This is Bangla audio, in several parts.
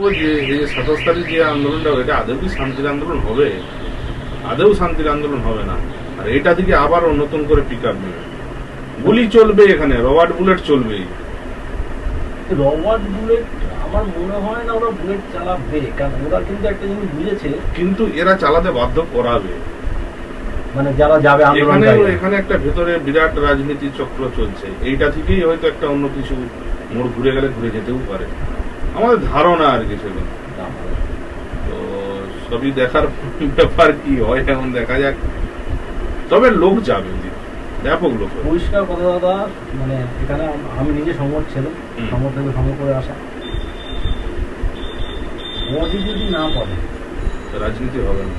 করব যে এই যে সাতাশ তারিখ যে আন্দোলনটা এটা আদৌ কি শান্তির আন্দোলন হবে? আদৌ শান্তির আন্দোলন হবে না। আর এটা থেকে আবার নতুন করে পিক আপ নেবে। গুলি চলবে এখানে রবার্ট বুলেট চলবেই রবার্ট বুলেট আমার মনে হয় না ওরা বুলেট চালাবে কারণ ওরা কিন্তু একটা জিনিস বুঝেছে। কিন্তু এরা চালাতে বাধ্য করাবে। মানে যারা যাবে এখানে এখানে একটা ভেতরে বিরাট রাজনীতি চক্র চলছে। এইটা থেকেই হয়তো একটা অন্য কিছু মোড় ঘুরে গেলে ঘুরে যেতেও পারে। আমাদের ধারণা আর কি সেগুলো তো সবই দেখার ব্যাপার কি হয় এখন দেখা যাক। তবে লোক যাবে ব্যাপক লোক। পরিষ্কার কথা দাদা মানে এখানে আমি নিজে সংবাদ ছিলাম। সংবাদ থেকে সংগ্রহ করে আসা। বডি যদি না পড়ে রাজনীতি হবে না।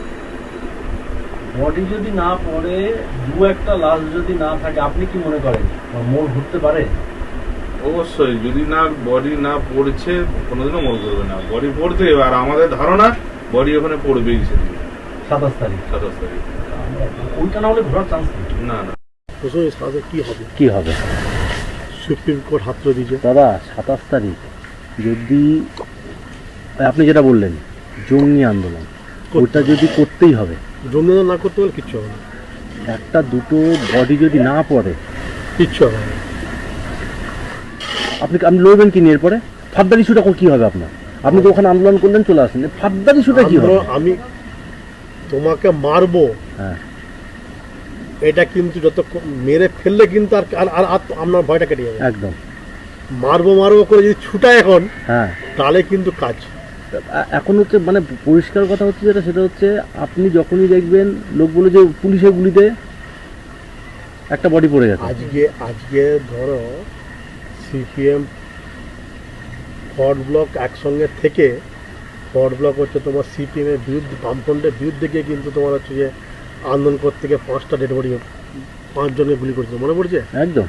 বডি যদি না পড়ে দু একটা লাশ যদি না থাকে আপনি কি মনে করেন? মোড় ঘুরতে পারে? অবশ্যই যদি না বডি না পড়ছে কোনোদিনও মনে করবে না। বডি পড়তে হবে। আর আমাদের ধারণা বডি ওখানে পড়বেই সেদিন। সাতাশ তারিখ। সাতাশ তারিখ। ওইটা না হলে ঘোরার চান্স না না। প্রশ্ন সাথে কি হবে? কি হবে? সুপ্রিম কোর্ট হাত দিয়েছে। দাদা সাতাশ তারিখ যদি আপনি যেটা বললেন জঙ্গি আন্দোলন ওটা যদি করতেই হবে জমি না করতে পারলে কিচ্ছু হবে না। একটা দুটো বডি যদি না পড়ে কিচ্ছু হবে না। আপনি আপনি লড়বেন কি নিয়ে এরপরে? ফাদ্দার ইস্যুটা কি হবে আপনার? আপনি তো ওখানে আন্দোলন করলেন চলে আসেন। ফাদ্দার ইস্যুটা কি হবে? আমি তোমাকে মারবো। হ্যাঁ। এটা কিন্তু যত মেরে ফেললে কিন্তু আর আর- আপনার ভয়টা কেটে যাবে। একদম। মারবো মারবো করে যদি ছুটায় এখন হ্যাঁ। তাহলে কিন্তু কাজ। এখন হচ্ছে মানে পরিষ্কার কথা হচ্ছে যেটা সেটা হচ্ছে আপনি যখনই দেখবেন লোক বলে যে পুলিশের গুলিতে একটা বডি পড়ে গেছে। আজকে আজকে ধরো সিপিএম ফর ব্লক একসঙ্গে থেকে ফর ব্লক হচ্ছে তোমার সিপিএমের বিরুদ্ধে, বামফ্রন্টের বিরুদ্ধে গিয়ে কিন্তু তোমার হচ্ছে যে আন্দোলন করতে গিয়ে পাঁচটা ডেড বডি পাঁচজনকে গুলি করেছিল। মনে পড়ছে? একদম।